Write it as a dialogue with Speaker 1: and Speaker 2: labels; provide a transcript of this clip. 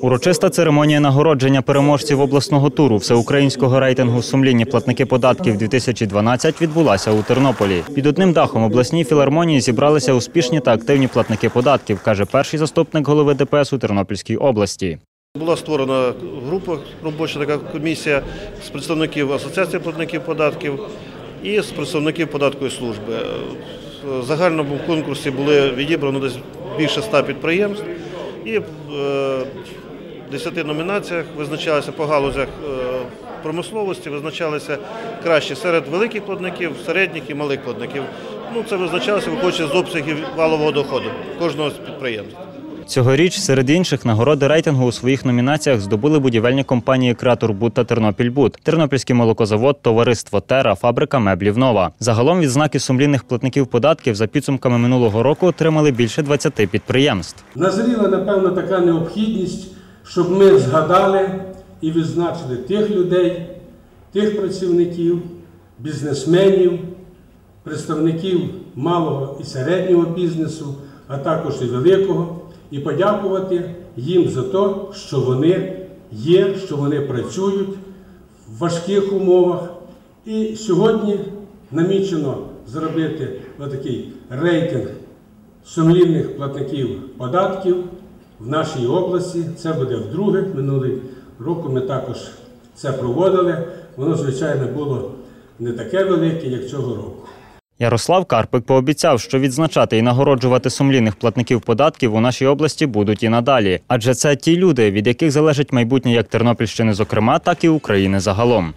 Speaker 1: Урочиста церемонія нагородження переможців обласного туру всеукраїнського рейтингу сумління платники податків 2012 відбулася у Тернополі. Під одним дахом обласній філармонії зібралися успішні та активні платники податків, каже перший заступник голови ДПС у Тернопільській області.
Speaker 2: Була створена група робоча така комісія з представників Асоціації платників податків і з представників податкової служби. В загальному конкурсі були відібрано десь більше ста підприємств і в е, 10 номінаціях визначалися по галузях е, промисловості, визначалися кращі серед великих платників, середніх і малих платників. Ну, це визначалося виходячи з обсягів валового доходу кожного з підприємств.
Speaker 1: Цьогоріч серед інших нагороди рейтингу у своїх номінаціях здобули будівельні компанії Кратурбуд та Тернопільбуд, Тернопільський молокозавод, товариство Тера, фабрика меблів Нова. Загалом відзнаки сумлінних платників податків за підсумками минулого року отримали більше 20 підприємств.
Speaker 3: Назріла, напевно, така необхідність, щоб ми згадали і відзначили тих людей, тих працівників, бізнесменів, представників малого і середнього бізнесу, а також і великого, і подякувати їм за те, що вони є, що вони працюють в важких умовах. І сьогодні намічено зробити отакий рейтинг сумлінних платників податків в нашій області. Це буде вдруге. Минулий року ми також це проводили. Воно, звичайно, було не таке велике, як цього року.
Speaker 1: Ярослав Карпик пообіцяв, що відзначати і нагороджувати сумлінних платників податків у нашій області будуть і надалі, адже це ті люди, від яких залежить майбутнє як Тернопільщини, зокрема, так і України загалом.